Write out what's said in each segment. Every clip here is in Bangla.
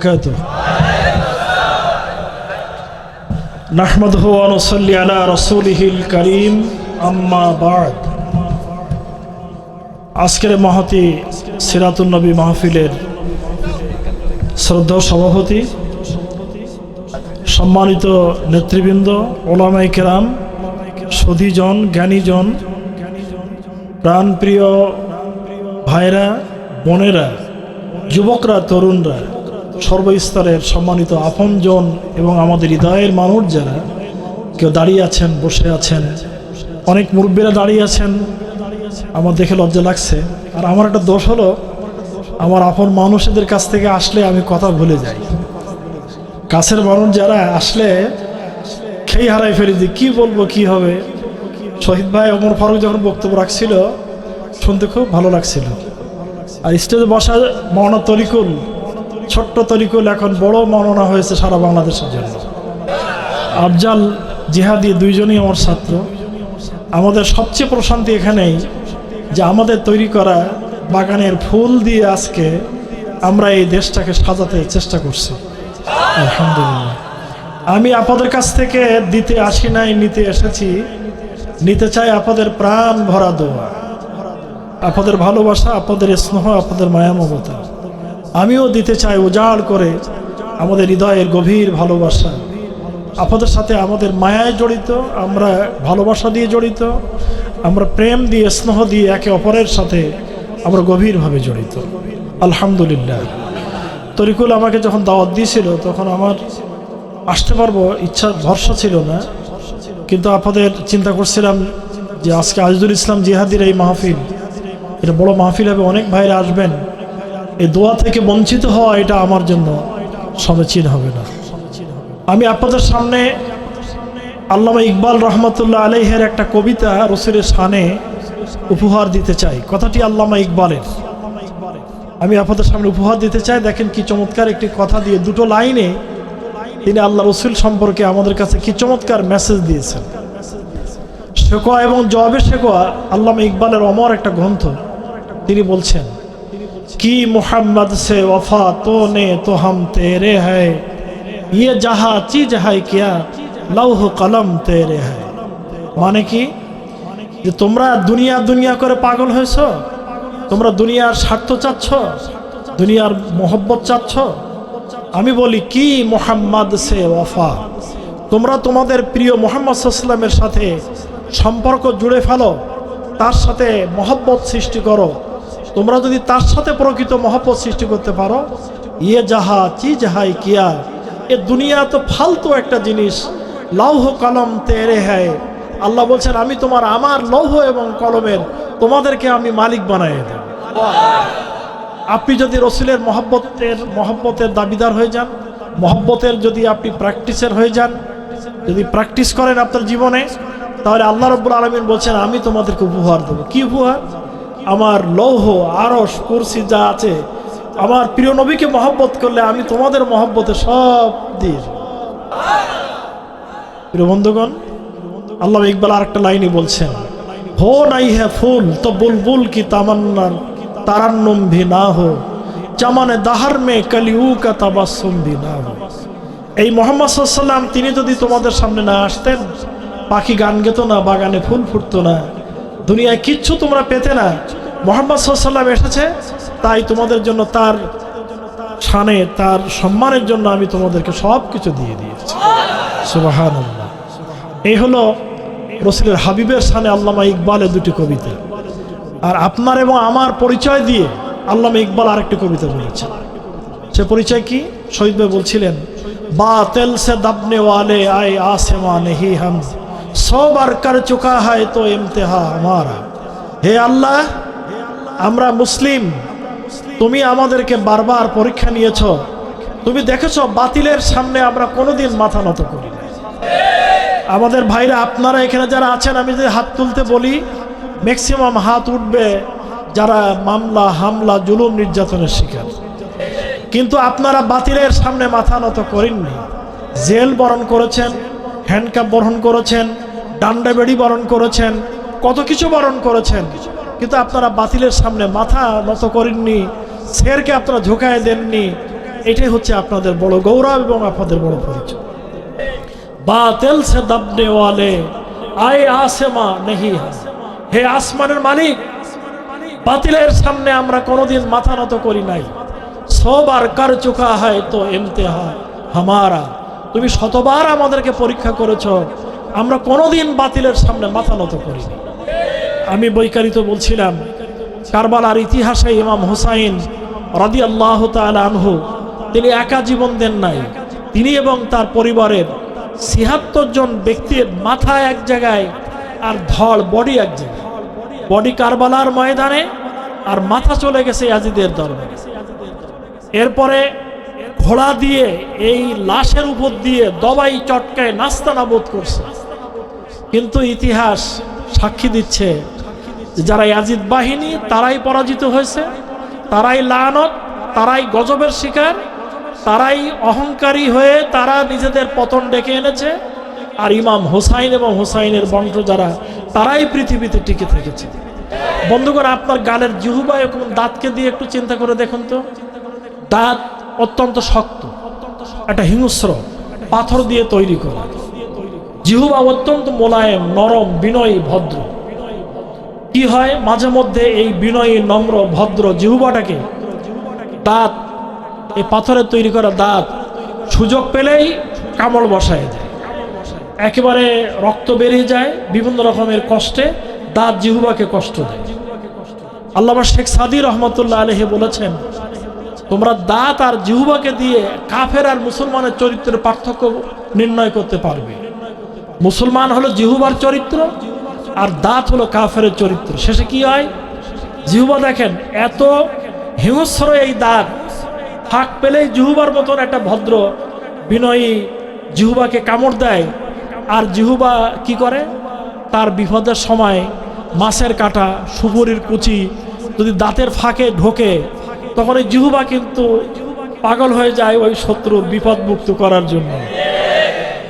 وبركاته نحمده ونصلي على رسوله الكريم أما بعد আজকের মহতি সিরাতুল নবী মাহফিলের শ্রদ্ধা সভাপতি সম্মানিত নেতৃবৃন্দ ওলামাই কেরাম সধীজন জ্ঞানীজন প্রাণপ্রিয় ভাইরা বোনেরা যুবকরা তরুণরা সর্বস্তরের সম্মানিত আপনজন এবং আমাদের হৃদয়ের মানুষ যারা কেউ দাঁড়িয়ে আছেন, বসে আছেন, অনেক মুরব্বীরা দাঁড়িয়ে আছেন, আমার দেখে লজ্জা লাগছে। আর আমার একটা দোষ হলো, আমার আপন মানুষদের কাছ থেকে আসলে আমি কথা ভুলে যাই। কাছের মানুষ যারা আসলে খেই হারাই ফেলি যে কী বলব, কি হবে? শহীদ ভাই অমর ফারুক যখন বক্তব্য রাখছিল, শুনতে খুব ভালো লাগছিল। আর স্টেজে বসা মৌনা তরিকুল ছোট্ট তরিকুল এখন বড় মননা হয়েছে সারা বাংলাদেশের জন্য। আফজাল জিহাদি দুইজনই আমার ছাত্র। আমাদের সবচেয়ে প্রশান্তি এখানেই যে আমাদের তৈরি করা বাগানের ফুল দিয়ে আজকে আমরা এই দেশটাকে সাজাতে চেষ্টা করছি। আলহামদুলিল্লাহ। আমি আপনাদের কাছ থেকে দিতে আসি নাই, নিতে এসেছি। নিতে চাই আপনাদের প্রাণ ভরা দোয়া। আপনাদের ভালোবাসা, আপনাদের স্নেহ, আপনাদের মায়া মমতা আমিও দিতে চাই উজাড় করে আমাদের হৃদয়ের গভীর ভালোবাসা। আপনাদের সাথে আমাদের মায়ায় জড়িত, আমরা ভালোবাসা দিয়ে জড়িত, আমরা প্রেম দিয়ে, স্নেহ দিয়ে একে অপরের সাথে আমরা গভীরভাবে জড়িত। আলহামদুলিল্লাহ। তরিকুল আমাকে যখন দাওয়াত দিয়েছিল, তখন আমার আসতে পারব ইচ্ছা, ভরসা ছিল না। কিন্তু আপনাদের চিন্তা করছিলাম যে আজকে আজিজুল ইসলাম জিহাদির এই মাহফিল, এটা বড় মাহফিল হবে, অনেক ভাইরা আসবেন। এই দোয়া থেকে বঞ্চিত হওয়া এটা আমার জন্য সমীচীন হবে না। আমি আপনাদের সামনে আল্লামা ইকবাল রহমতুল্লাহ আলহের একটা কবিতা রসুলের সানে উপহার দিতে চাই। কথাটি আল্লামা ইকবালের। আমি আপনাদের সামনে উপহার দিতে চাই। দেখেন কি চমৎকার একটি কথা দিয়ে দুটো লাইনে তিনি আল্লাহ রসুল সম্পর্কে আমাদের কাছে কি চমৎকার মেসেজ দিয়েছেন। শেকোয়া এবং জবাবে শেখোয়া আল্লামা ইকবালের অমর একটা গ্রন্থ। তিনি বলছেন কি মোহাম্মদ সে ওফা তো নে তো তেরে হ্যায় ইয়ে যাহা হায় কিয়া, লৌহ কলম তেরে হ্যায় মানে কি? যে তোমরা দুনিয়া দুনিয়া করে পাগল হয়েছ? তোমরা দুনিয়ার স্বার্থ চাচ্ছ? দুনিয়ার মোহব্বত চাচ্ছ? আমি বলি, কি মোহাম্মদ সে ওয়াফা তোমরা তোমাদের প্রিয় মোহাম্মদ সাল্লামের সাথে সম্পর্ক জুড়ে ফেলো, তার সাথে মহব্বত সৃষ্টি করো। তোমরা যদি তার সাথে প্রকৃত মহব্বত সৃষ্টি করতে পারো ইয়ে যাহা, চি যাহাই কিয়া, এ দুনিয়া তো ফালতু একটা জিনিস। লৌহ কলম তেরে হ্যায়। আল্লাহ বলছেন, আমি তোমার আমার লৌহ এবং কলমের তোমাদেরকে আমি মালিক বানাই দেব। আপনি যদি রসুলের মহব্বতের মহব্বতের দাবিদার হয়ে যান, মহব্বতের যদি আপনি প্র্যাকটিসের হয়ে যান, যদি প্র্যাকটিস করেন আপনার জীবনে, তাহলে আল্লাহ রব্বুল আলমিন বলছেন, আমি তোমাদেরকে উপহার দেবো। কি উপহার? আমার লৌহ আরস কুরসি যা আছে, আমার প্রিয় নবীকে মহব্বত করলে আমি তোমাদের মহব্বতে সব দিয়ে প্রিয় বন্ধুগণ, আল্লাহ ইকবাল আর একটা লাইনে বলছেন, হো নাই হে ফুল, তো বুলবুল কি তামান্নার তারান্নম ভি না হো, চামানে দাহার মে কলিউ কা তাবাসুম ভি না হো। এই মোহাম্মদ সাল্লাম তিনি যদি তোমাদের সামনে না আসতেন, পাখি গান গেত না, বাগানে ফুল ফুটতো না। দুনিয়ায় কিচ্ছু তোমরা পেতে না। মোহাম্মদ সাল্লাম এসেছে, তাই তোমাদের জন্য তার ছানে, তার সম্মানের জন্য আমি তোমাদেরকে সব কিছু দিয়ে দিয়েছি। সুবাহান এই হলো রসুলের হাবিবের সানে আল্লামা ইকবালের দুটি কবিতা। আর আপনার এবং আমার পরিচয় দিয়ে আল্লামা ইকবাল আরেকটি কবিতা বলেছেন। সে পরিচয় কি? শহীদ ভাই বলছিলেন বা তেল সে দাবনে ওয়ালে আয় আসেমা নেহি হাম সবার কর চুকা হয় তো ইমতেহা আমার। হে আল্লাহ, আমরা মুসলিম। তুমি আমাদেরকে বারবার পরীক্ষা নিয়েছ। তুমি দেখেছ, বাতিলের সামনে আমরা কোনোদিন মাথা নত করি আমাদের ভাইরা, আপনারা এখানে যারা আছেন, আমি যদি হাত তুলতে বলি ম্যাক্সিমাম হাত উঠবে যারা মামলা, হামলা, জুলুম নির্যাতনের শিকার। কিন্তু আপনারা বাতিলের সামনে মাথা নত করেননি। জেল বরণ করেছেন হ্যান্ডকাপ বরণ করেছেন, ডান্ডা বেড়ি বরণ করেছেন, কত কিছু বরণ করেছেন, কিন্তু আপনারা বাতিলের সামনে মাথা নত করেননি, শেরকে আপনারা ঝুঁকায় দেননি। এটাই হচ্ছে আপনাদের বড় গৌরব এবং আপনাদের বড় পরিচয়। বাতেল সে দবনে ওয়ালে, আয় আসেমা নেহি হে আসমানের মালিক, বাতিলের সামনে আমরা কোনোদিন মাথা নত করি নাই। সবার কার চুকা হয় তো এমতে হয় হামারা। তুমি শতবার আমাদেরকে পরীক্ষা করেছ। আমরা কোনোদিন বাতিলের সামনে মাথা নত করিনি। আমি বৈকারিত বলছিলাম, কারবালার ইতিহাসে ইমাম হুসাইন রাদি আল্লাহ আনহু, তিনি একা জীবন দেন নাই। তিনি এবং তার পরিবারের ছিয়াত্তর জন ব্যক্তির মাথা এক জায়গায় আর ধড় বডি এক জায়গায়। বডি কারবালার ময়দানে আর মাথা চলে গেছে ইয়াজিদের দরবারে। এরপরে ঘোড়া দিয়ে এই লাশের উপর দিয়ে দবাই চটকায় নাস্তা নাবোধ করছে। কিন্তু ইতিহাস সাক্ষী দিচ্ছে যারা ইয়াজিদ বাহিনী, তারাই পরাজিত হয়েছে, তারাই লানত, তারাই গজবের শিকার, তারাই অহংকারী হয়ে তারা নিজেদের পতন ডেকে এনেছে। আর ইমাম হোসাইন এবং হোসাইনের বংশ যারা, তারাই পৃথিবীতে টিকে থেকেছে। বন্ধুগণ, আপনার গালের জিহুবা এরকম দাঁতকে দিয়ে একটু চিন্তা করে দেখুন তো। দাঁত অত্যন্ত শক্ত, একটা হিংস্র পাথর দিয়ে তৈরি করা। জিহুবা অত্যন্ত মোলায়েম, নরম, বিনয়ী, ভদ্র। কি হয়? মাঝে মধ্যে এই বিনয়ী, নম্র, ভদ্র জিহুবাটাকে দাঁত, এই পাথরের তৈরি করা দাঁত সুযোগ পেলেই কামড় বসায় দেয়। একেবারে রক্ত বেরিয়ে যায়, বিভিন্ন রকমের কষ্টে দাঁত জিহুবাকে কষ্ট দেয়। আল্লামা শেখ সাদি রহমতুল্লাহ আলহে বলেছেন তোমরা দাঁত আর জিহুবাকে দিয়ে কাফের আর মুসলমানের চরিত্রের পার্থক্য নির্ণয় করতে পারবে। মুসলমান হলো জিহুবার চরিত্র আর দাঁত হলো কাফের চরিত্র। শেষে কি হয়? জিহুবা দেখেন, এত হিংস্র এই দাঁত, ফাঁক পেলেই জিহুবার মতন একটা ভদ্র, বিনয়ী জিহুবাকে কামড় দেয়। আর জিহুবা কি করে? তার বিপদের সময় মাছের কাটা, সুপুরির কুচি যদি দাঁতের ফাঁকে ঢোকে তখন এই জিহুবা কিন্তু পাগল হয়ে যায় ওই শত্রুর বিপদ মুক্ত করার জন্য।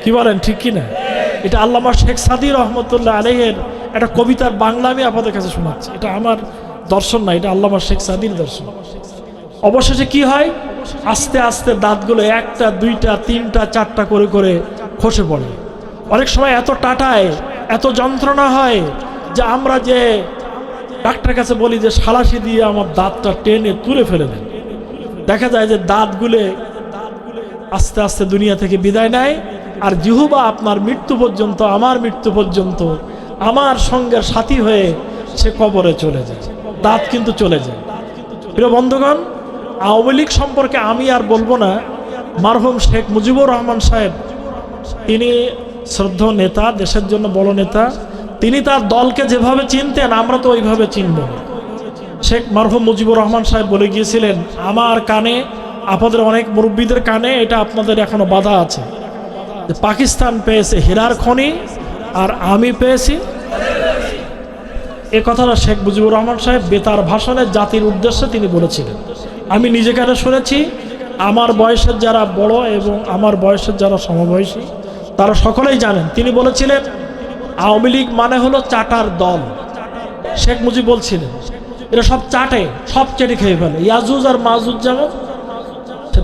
কি বলেন, ঠিক কি না? এটা আল্লামা শেখ সাদি রহমতুল্লাহ আলহের একটা কবিতার বাংলা আমি আপনাদের কাছে শোনাচ্ছি। এটা আমার দর্শন না, এটা আল্লামা শেখ সাদির দর্শন। অবশেষে কি হয়? আস্তে আস্তে দাঁতগুলো একটা, দুইটা, তিনটা, চারটা করে করে খসে পড়ে। অনেক সময় এত টাটায়, এত যন্ত্রণা হয় যে আমরা যে ডাক্তার কাছে বলি যে, সালাসি দিয়ে আমার দাঁতটা টেনে তুলে ফেলে দেন। দেখা যায় যে দাঁতগুলো আস্তে আস্তে দুনিয়া থেকে বিদায় নেয়, আর জিহুবা আপনার মৃত্যু পর্যন্ত, আমার মৃত্যু পর্যন্ত, আমার সঙ্গের সাথী হয়ে সে কবরে চলে যায়। দাঁত কিন্তু চলে যায়। প্রিয় বন্ধুগণ, আওয়ামী লীগ সম্পর্কে আমি আর বলব না। মারহুম শেখ মুজিবুর রহমান সাহেব, তিনি শ্রদ্ধ নেতা, দেশের জন্য বড় নেতা। তিনি তার দলকে যেভাবে চিনতেন, আমরা তো ওইভাবে চিনব শেখ মারহুম মুজিবুর রহমান সাহেব বলে গিয়েছিলেন, আমার কানে, আপনাদের অনেক মুরব্বীদের কানে এটা আপনাদের এখনও বাধা আছে। পাকিস্তান পেয়েছে হীরার খনি আর আমি পেয়েছি। এ কথাটা শেখ মুজিবুর রহমান সাহেব বেতার ভাষণে জাতির উদ্দেশ্যে তিনি বলেছিলেন। আমি নিজে কেন শুনেছি, আমার বয়সের যারা বড় এবং আমার বয়সের যারা সমবয়সী, তারা সকলেই জানেন। তিনি বলেছিলেন আওয়ামী লীগ মানে হলো চাটার দল। শেখ মুজিব বলছিলেন, এরা সব চাটে, সব চেটে খেয়ে ফেলে। ইয়াজুজ আর মাজুজ যেমন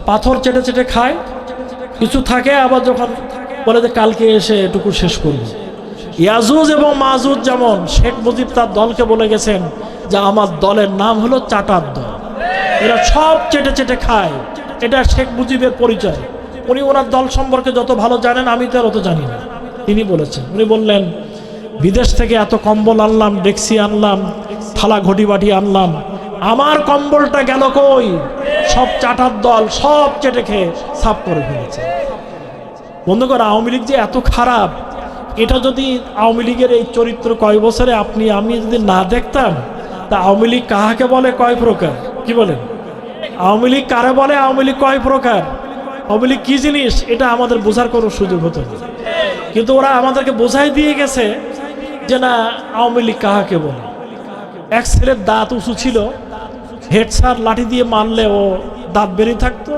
পাথর চেটে চেটে খায়। কিছু থাকে, আবার যখন বলে যে কালকে এসে এটুকু শেষ করব। ইয়াজুজ এবং মাজুজ যেমন, শেখ মুজিব তার দলকে বলে গেছেন যে, আমার দলের নাম হলো চাটার দল। এরা সব চেটে চেটে খায়। এটা শেখ মুজিবের পরিচয়। উনি ওনার দল সম্পর্কে যত ভালো জানেন, আমি তো আর অত জানি না। তিনি বলেছেন, উনি বললেন বিদেশ থেকে এত কম্বল আনলাম, ডেক্সি আনলাম, থালা ঘটি বাটি আনলাম। আমার কম্বলটা গেল কই? সব চাটার দল, সব চেটে খেয়ে সাফ করে ফেলেছে। বন্ধুগণ, আওয়ামী লীগ যে এত খারাপ, এটা যদি আওয়ামী লীগের এই চরিত্র কয় বছরে আপনি, আমি যদি না দেখতাম, তা আওয়ামী লীগ কাহাকে বলে কয় প্রকার? কি বলেন? আওয়ামী লীগ কারে বলে? আওয়ামী লীগ কয় প্রকার? আওয়ামী লীগ কী জিনিস? এটা আমাদের বোঝার কোনো সুযোগ হতো না। কিন্তু ওরা আমাদেরকে বোঝাই দিয়ে গেছে যে না আওয়ামী লীগ কাহাকে বলে? এক ছেলের দাঁত উঁচু ছিল, হেড স্যার লাঠি দিয়ে মারলে ও দাঁত বেরিয়ে থাকতো,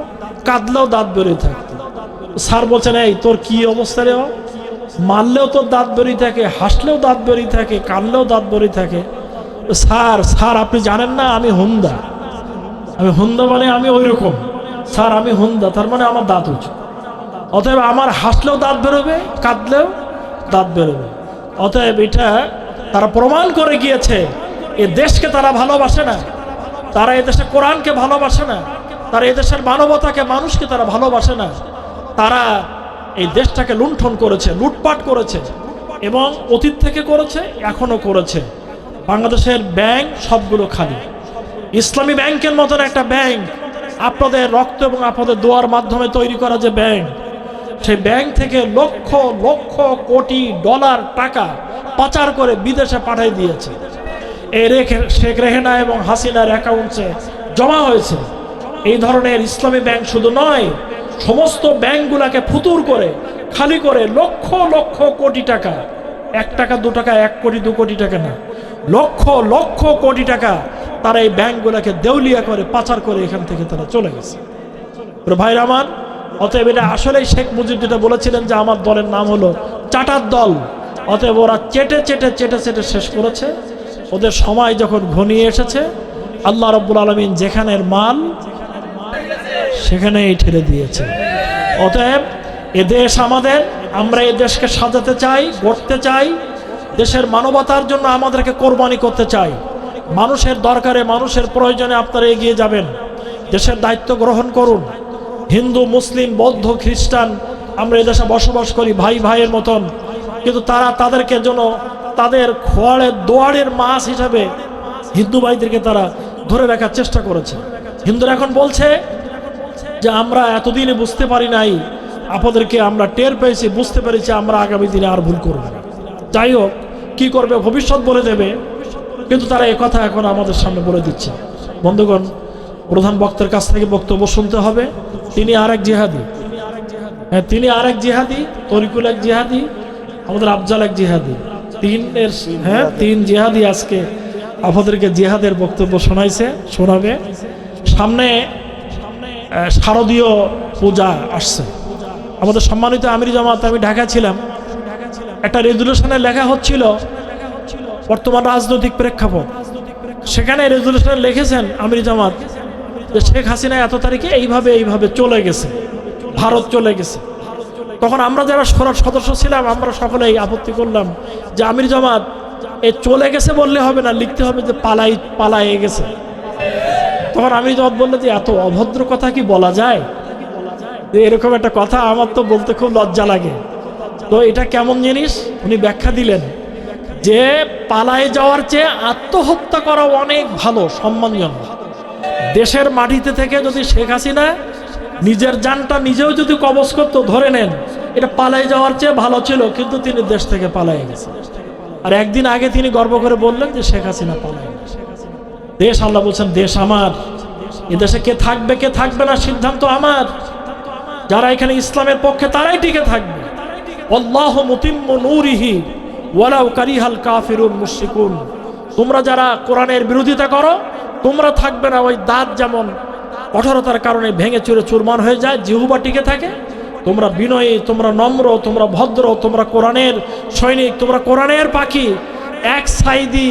কাঁদলেও দাঁত বেরিয়ে থাকতো। স্যার বলছেন, এই, তোর কি অবস্থা রে? মারলেও তোর দাঁত বেরিয়ে থাকে, হাসলেও দাঁত বেরিয়ে থাকে কানলেও দাঁত বেরিয়ে থাকে। স্যার স্যার, আপনি জানেন না, আমি হুন্দা। আমি হুন্দা মানে আমি ওই রকম স্যার, আমি হুন্দা, তার মানে আমার দাঁত উঁচু। অতএব আমার হাসলেও দাঁত বেরোবে, কাঁদলেও দাঁত বেরোবে। অতএব এটা তারা প্রমাণ করে গিয়েছে, এ দেশকে তারা ভালোবাসে না। তারা এ দেশে কোরআনকে ভালোবাসে না। তারা এ দেশের মানবতাকে, মানুষকে তারা ভালোবাসে না। তারা এই দেশটাকে লুণ্ঠন করেছে, লুটপাট করেছে এবং অতীত থেকে করেছে এখনও করেছে। বাংলাদেশের ব্যাংক সবগুলো খালি। ইসলামী ব্যাংকের মতন একটা ব্যাংক আপনাদের রক্ত এবং আপনাদের দোয়ার মাধ্যমে তৈরি করা যে ব্যাংক সেই ব্যাংক থেকে লক্ষ লক্ষ কোটি ডলার টাকা পাচার করে বিদেশে পাঠিয়ে দিয়েছে। এই রেখে শেখ রেহেনা এবং হাসিনার অ্যাকাউন্টে জমা হয়েছে। এই ধরনের ইসলামী ব্যাংক শুধু নয়, সমস্ত ব্যাংকগুলোকে ফুতুর করে, খালি করে লক্ষ লক্ষ কোটি টাকা, এক টাকা, দু টাকা, এক কোটি, দু কোটি টাকা না, লক্ষ লক্ষ কোটি টাকা তারা এই ব্যাংকগুলোকে দেউলিয়া করে পাচার করে এখান থেকে তারা চলে গেছে। তো ভাইরা আমার অতএব এটা আসলেই শেখ মুজিব যেটা বলেছিলেন যে আমার দলের নাম হলো চাটার দল। অতএব ওরা চেটে চেটে চেটে চেটে শেষ করেছে। ওদের সময় যখন ঘনিয়ে এসেছে, আল্লাহ রব্বুল আলমিন যেখানের মাল, সেখানেই ঠেলে দিয়েছে। অতএব এ দেশ আমাদের, আমরা এ দেশকে সাজাতে চাই, গড়তে চাই, দেশের মানবতার জন্য আমাদেরকে কোরবানি করতে চাই। মানুষের দরকারে, মানুষের প্রয়োজনে আপনারা এগিয়ে যাবেন। দেশের দায়িত্ব গ্রহণ করুন। হিন্দু, মুসলিম, বৌদ্ধ, খ্রিস্টান, আমরা এদেশে বসবাস করি ভাই ভাইয়ের মতন। কিন্তু তারা তাদেরকে যেন তাদের খোয়াড়ের দোয়ারের মাছ হিসাবে হিন্দু ভাইদেরকে তারা ধরে রাখার চেষ্টা করেছে। হিন্দুরা এখন বলছে যে, আমরা এতদিনে বুঝতে পারি নাই, আপনাদেরকে আমরা টের পেয়েছি, বুঝতে পেরেছি, আমরা আগামী দিনে আর ভুল করব যাই হোক, কী করবে, ভবিষ্যৎ বলে দেবে, কিন্তু তারা কথা এখন আমাদের সামনে বলে দিচ্ছে। বন্ধুগণ প্রধান বক্তার কাছ থেকে বক্তব্য শুনতে হবে। তিনি আর এক জিহাদি। হ্যাঁ তিনি আর এক জিহাদি, তরিকুল এক জিহাদি, আমাদের আফজাল এক জিহাদি। তিন এর হ্যাঁ তিন জিহাদি আজকে আপনাদেরকে জিহাদের বক্তব্য শোনাইছে, শোনাবে। সামনে শারদীয় পূজা আসছে। আমাদের সম্মানিত আমির জামাত, আমি ঢাকা ছিলাম। একটা রেজুলেশনে লেখা হচ্ছিল, বর্তমান রাজনৈতিক প্রেক্ষাপট। সেখানে রেজুলেশনে লিখেছেন আমির জামাত যে শেখ হাসিনা এত তারিখে এইভাবে এইভাবে চলে গেছে। ভারত চলে গেছে। তখন আমরা যারা সরার সদস্য ছিলাম, আমরা সকলেই আপত্তি করলাম যে আমির জামাত, এ চলে গেছে বললে হবে না, লিখতে হবে যে পালাই, পালায়ে গেছে। তখন আমির জবাব বলল যে এত অভদ্র কথা কি বলা যায়? যে এরকম একটা কথা আমার তো বলতে খুব লজ্জা লাগে। তো এটা কেমন জিনিস? উনি ব্যাখ্যা দিলেন যে পালায়ে যাওয়ার চেয়ে আত্মহত্যা করা অনেক ভালো, সম্মানজনক। দেশের মাটিতে থেকে যদি শেখ হাসিনা নিজের জানটা নিজেও যদি কবজ করতো, ধরে নেন, এটা পালাই যাওয়ার চেয়ে ভালো ছিল, কিন্তু তিনি দেশ থেকে পালাই গেছেন। আর একদিন আগে তিনি গর্ব করে বললেন যে শেখ হাসিনা পালাই দেশ, আল্লাহ বলছেন, দেশ আমার। এ দেশে কে থাকবে কে থাকবে না সিদ্ধান্ত আমার। যারা এখানে ইসলামের পক্ষে, তারাই টিকে থাকবে। কারিহাল তোমরা যারা কোরআনের বিরোধিতা করো তোমরা থাকবে না, ওই দাঁত যেমন কঠোরতার কারণে ভেঙে চুরে চুরমান হয়ে যায়, জিহুবা টিকে থাকে। তোমরা বিনয়ী, তোমরা নম্র, তোমরা ভদ্র, তোমরা কোরআনের সৈনিক, তোমরা কোরআনের পাখি। এক সাইদি,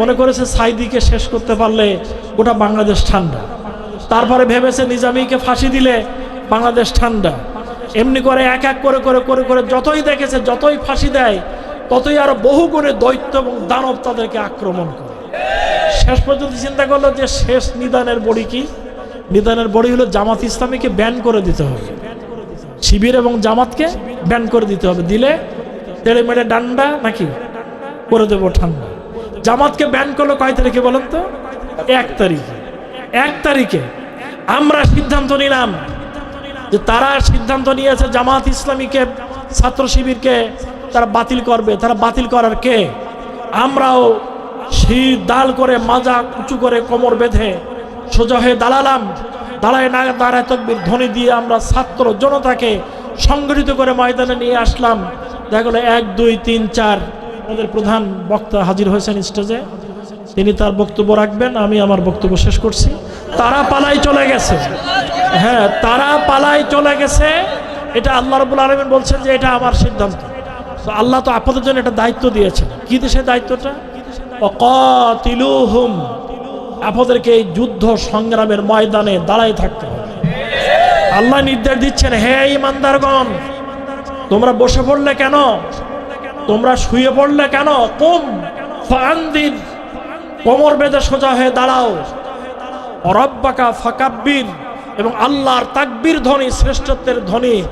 মনে করেছে সাইদিকে শেষ করতে পারলে গোটা বাংলাদেশ ঠান্ডা। তারপরে ভেবেছে নিজামীকে ফাঁসি দিলে বাংলাদেশ ঠান্ডা। এমনি করে এক এক করে করে করে করে যতই দেখেছে, যতই ফাঁসি দেয়, ততই আরও বহু গুণে দৈত্য এবং দানব তাদেরকে আক্রমণ করে। শেষ পর্যন্ত চিন্তা করল যে শেষ নিদানের বড়ি কি? নিদানের বড়ি হলো জামাত ইসলামীকে ব্যান করে দিতে হবে। শিবির এবং জামাতকে ব্যান করে দিতে হবে। দিলে তেড়ে মেড়ে ডান্ডা নাকি করে দেবো ঠান্ডা। জামাতকে ব্যান করল কয় তারিখে বলেন তো? এক তারিখে। এক তারিখে আমরা সিদ্ধান্ত নিলাম যে তারা সিদ্ধান্ত নিয়েছে জামাত ইসলামীকে, ছাত্র শিবিরকে তারা বাতিল করবে। তারা বাতিল করার কে? আমরাও শীত দাল করে মাজা উঁচু করে কোমর বেঁধে সোজা হয়ে দাঁড়ালাম দাঁড়ায় না দাঁড়ায় তকবির ধ্বনি দিয়ে আমরা ছাত্র জনতাকে সংগঠিত করে ময়দানে নিয়ে আসলাম। দেখা এক, দুই, তিন, চার। আমাদের প্রধান বক্তা হাজির হয়েছেন স্টেজে। তিনি তার বক্তব্য রাখবেন, আমি আমার বক্তব্য শেষ করছি। তারা পালাই চলে গেছে। হ্যাঁ তারা পালাই চলে গেছে। এটা আল্লাহ রবুল আলমিন বলছেন যে এটা আমার সিদ্ধান্ত। আল্লাহ তো আপনাদের জন্য একটা দায়িত্ব দিয়েছেন। কি দেশে দায়িত্বটা? অকাতিলুহুম। আপনাদেরকে এই যুদ্ধ সংগ্রামের ময়দানে দাঁড়ায় থাকতে হবে। আল্লাহ নির্দেশ দিচ্ছেন, হে ইমানদারগণ, তোমরা বসে পড়লে কেন? তোমরা শুয়ে পড়লে কেন? কম ফান্দির কোমর বেঁধে সোজা হয়ে দাঁড়াও। অরব্বাকা ফাকাব্বির, এবং আল্লাহর তাকবীর ধ্বনি, শ্রেষ্ঠত্বের ধ্বনি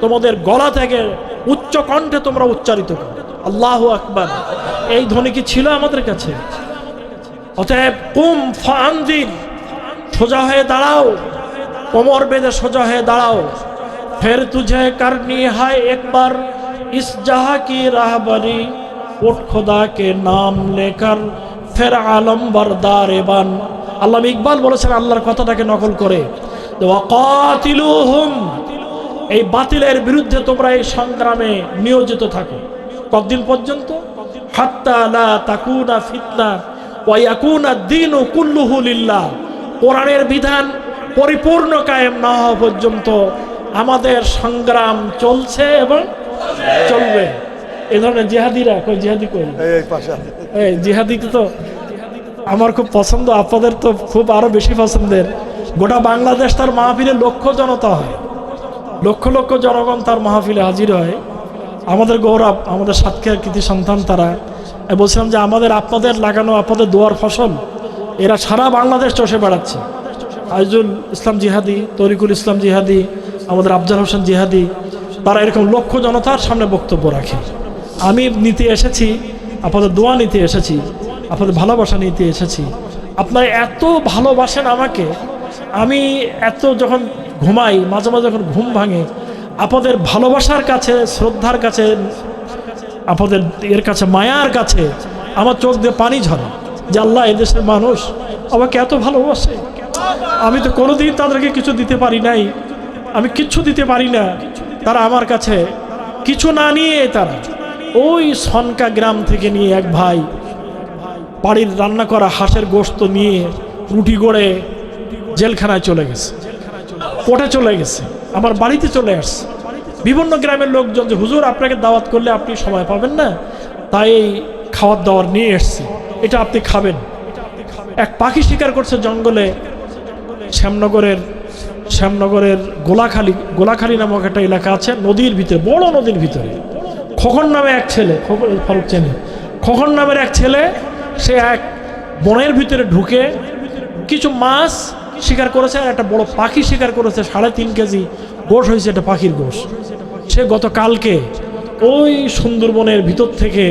তোমাদের গলা থেকে উচ্চ কণ্ঠে তোমরা উচ্চারিত করো। আল্লাহ আকবর। এই ধ্বনি কি ছিল আমাদের কাছে? অতএব কুম ফানজির সোজা হয়ে দাঁড়াও। কোমর বেঁধে সোজা হয়ে দাঁড়াও। ফের তুঝে কারনি হায় একবার, ইস জাহা কি রাহবারি ওট খোদা কে নাম লেখার ফের আলম বরদার এবান। আল্লাহ ইকবাল বলেছেন আল্লাহর কথাটাকে নকল করে। এই বাতিলের বিরুদ্ধে তোমরা এই সংগ্রামে নিয়োজিত থাকো। কতদিন পর্যন্ত? হাত্তা লা তাকুনা ফিতনা ওয়া ইয়াকুনা দ্বীনু কুল্লুহু লিল্লাহ। কোরআনের বিধান পরিপূর্ণ কায়েম না হওয়া পর্যন্ত আমাদের সংগ্রাম চলছে এবং চলবে। এ ধরনের জিহাদিরা কই জিহাদি কই এই জিহাদি তো আমার খুব পছন্দ আপনাদের তো খুব আরও বেশি পছন্দের। গোটা বাংলাদেশ তার মাহফিলে লক্ষ জনতা হয়। লক্ষ লক্ষ জনগণ তার মাহফিলে হাজির হয়। আমাদের গৌরব, আমাদের সাতক্ষীর কৃতি সন্তান তারা। বলছিলাম যে আমাদের আপনাদের লাগানো, আপনাদের দোয়ার ফসল, এরা সারা বাংলাদেশ চষে বেড়াচ্ছে। আইজুল ইসলাম জিহাদি, তরিকুল ইসলাম জিহাদি, আমাদের আফজাল হোসেন জিহাদি, তারা এরকম লক্ষ জনতার সামনে বক্তব্য রাখে। আমি নিতে এসেছি, আপনাদের দোয়া নিতে এসেছি, আপনাদের ভালোবাসা নিতে এসেছি। আপনারা এত ভালোবাসেন আমাকে, আমি এত যখন ঘুমাই, মাঝে মাঝে যখন ঘুম ভাঙে আপনাদের ভালোবাসার কাছে, শ্রদ্ধার কাছে, আপনাদের এর কাছে, মায়ার কাছে আমার চোখ দিয়ে পানি ঝরে যে আল্লাহ এদেশের মানুষ আমাকে এত ভালোবাসে। আমি তো কোনোদিন তাদেরকে কিছু দিতে পারি নাই। আমি কিচ্ছু দিতে পারি না। তারা আমার কাছে কিছু না নিয়ে তারা ওই সনকা গ্রাম থেকে নিয়ে এক ভাই বাড়ির রান্না করা হাঁসের গোস্ত নিয়ে রুটি গড়ে জেলখানায় চলে গেছে। কোর্টে চলে গেছে। আমার বাড়িতে চলে আসছে। বিভিন্ন গ্রামের লোকজন যে, হুজুর, আপনাকে দাওয়াত করলে আপনি সময় পাবেন না? তাই এই খাওয়ার দাওয়ার নিয়ে এসছি। এটা আপনি খাবেন। এক পাখি শিকার করছে জঙ্গলে, শ্যামনগরের শ্যামনগরের গোলাখালী গোলাখালী নামক একটা এলাকা আছে, নদীর ভিতরে, বড় নদীর ভিতরে। খোকন নামে এক ছেলে, খোকন, ফারুক চেনে। খোকন নামের এক ছেলে, সে এক বনের ভিতরে ঢুকে কিছু মাছ শিকার করেছে, আর একটা বড় পাখি শিকার করেছে, সাড়ে তিন কেজি গোশ হয়েছে একটা পাখির গোশ। সে গতকালকে ওই সুন্দরবনের ভিতর থেকে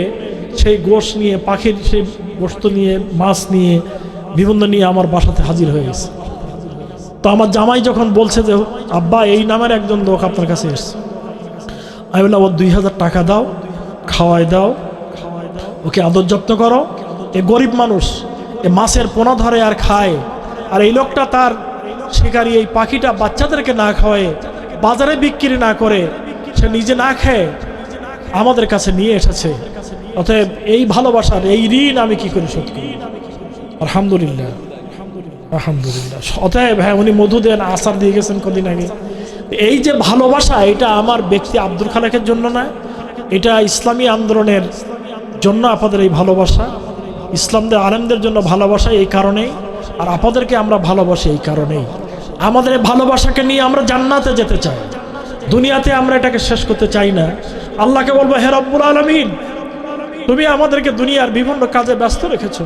সেই গোশ নিয়ে, পাখির সেই গোস্ত নিয়ে, মাছ নিয়ে, বিভিন্ন নিয়ে আমার বাসাতে হাজির হয়ে গেছে। তো আমার জামাই যখন বলছে যে, আব্বা, এই নামের একজন লোক আপনার কাছে এসছে। আমি বললাম ওর দুই হাজার টাকা দাও খাওয়াই দাও, ওকে আদর যত্ন করো। এ গরিব মানুষ, এ মাছের পোনা ধরে আর খায়। আর এই লোকটা তার শিকারি, এই পাখিটা বাচ্চাদেরকে না খাওয়ায় বাজারে বিক্রি না করে সে নিজে না খেয়ে আমাদের কাছে নিয়ে এসেছে। অতএব এই ভালোবাসার, এই ঋণ আমি কি করে শোধ করি আলহামদুলিল্লাহ। আলহামদুলিল্লাহ। অতএব হ্যাঁ উনি মধু দেন আসার দিয়ে গেছেন কদিন আগে। এই যে ভালোবাসা, এটা আমার ব্যক্তি আব্দুল খালেকের জন্য না, এটা ইসলামী আন্দোলনের জন্য আপনাদের এই ভালোবাসা। ইসলামদের আলেমদের জন্য ভালোবাসা এই কারণেই, আর আপনাদেরকে আমরা ভালোবাসি এই কারণেই। আমাদের ভালোবাসাকে নিয়ে আমরা জান্নাতে যেতে চাই। দুনিয়াতে আমরা এটাকে শেষ করতে চাই না। আল্লাহকে বলব হে রব্বুল আলমিন তুমি আমাদেরকে দুনিয়ার বিভিন্ন কাজে ব্যস্ত রেখেছো।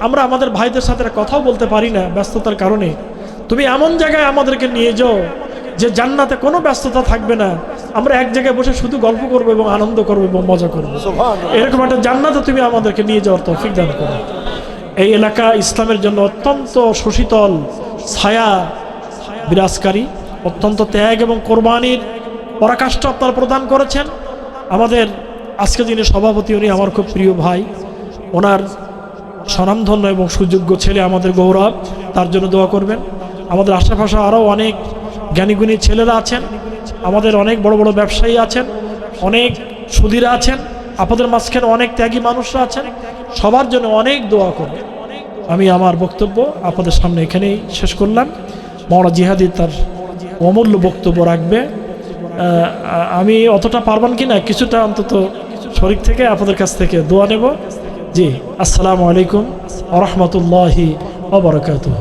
আমরা আমাদের ভাইদের সাথে কথাও বলতে পারি না ব্যস্ততার কারণে। তুমি এমন জায়গায় আমাদেরকে নিয়ে যাও যে জান্নাতে কোনো ব্যস্ততা থাকবে না। আমরা এক জায়গায় বসে শুধু গল্প করব এবং আনন্দ করব এবং মজা করব। এরকম একটা জান্নাতে তুমি আমাদেরকে নিয়ে যাওয়ার তৌফিক দান করো। এই এলাকা ইসলামের জন্য অত্যন্ত সুশীতল ছায়া বিরাজকারী, অত্যন্ত ত্যাগ এবং কোরবানির পরাকাষ্ঠ আপনারা প্রদান করেছেন। আমাদের আজকে যিনি সভাপতি উনি আমার খুব প্রিয় ভাই। ওনার স্বনামধন্য এবং সুযোগ্য ছেলে আমাদের গৌরব, তার জন্য দোয়া করবেন। আমাদের আশেপাশে আরও অনেক জ্ঞানীগুণী ছেলেরা আছেন। আমাদের অনেক বড় বড় ব্যবসায়ী আছেন। অনেক সুধীরা আছেন। আপনাদের মাঝখানে অনেক ত্যাগী মানুষরা আছেন। সবার জন্য অনেক দোয়া করবেন। আমি আমার বক্তব্য আপনাদের সামনে এখানেই শেষ করলাম। মৌলা জিহাদি তার অমূল্য বক্তব্য রাখবে। আমি অতটা পারবান কি না কিছুটা অন্তত শরীর থেকে আপনাদের কাছ থেকে দোয়া নেব। জি, আসসালামু আলাইকুম আ রহমতুল্লাহি ওবরাকাতুহ